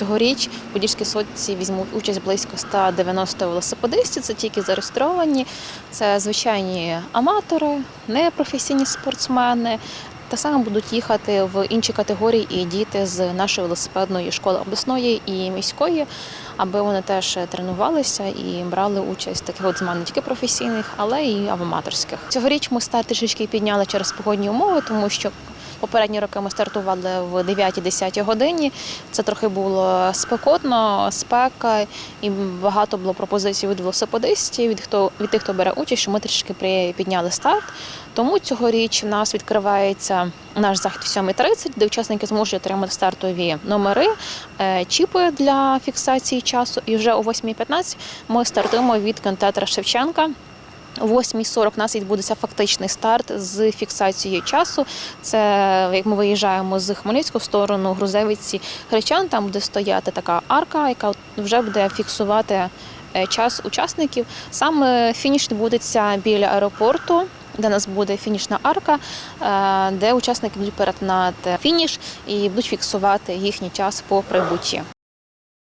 Цьогоріч у Подільській сотці візьмуть участь близько 190 велосипедистів. Це тільки зареєстровані. Це звичайні аматори, непрофесійні спортсмени. Та саме будуть їхати в інші категорії і діти з нашої велосипедної школи обласної і міської, аби вони теж тренувалися і брали участь в таких от змагань не тільки професійних, але і аматорських. Цьогоріч ми старт трішечки підняли через погодні умови, тому що Попередні роки ми стартували в 9-10 годині. Це трохи було спекотно, спека, і багато було пропозицій від велосипедистів, від хто від тих, хто бере участь, що ми трішки підняли старт. Тому цьогоріч в нас відкривається наш захід в 7.30, де учасники зможуть отримати стартові номери, е, чіпи для фіксації часу. І вже о 8.15 ми стартуємо від кінотеатра Шевченка. О 8.40 у нас відбудеться фактичний старт з фіксацією часу. Це як ми виїжджаємо з Хмельницького сторону Грузевиці Гречан, там буде стояти така арка, яка вже буде фіксувати е, час учасників. Саме фініш відбудеться біля аеропорту. Де нас буде фінішна арка, е, де учасники будуть перетинати фініш і будуть фіксувати їхній час по прибутті.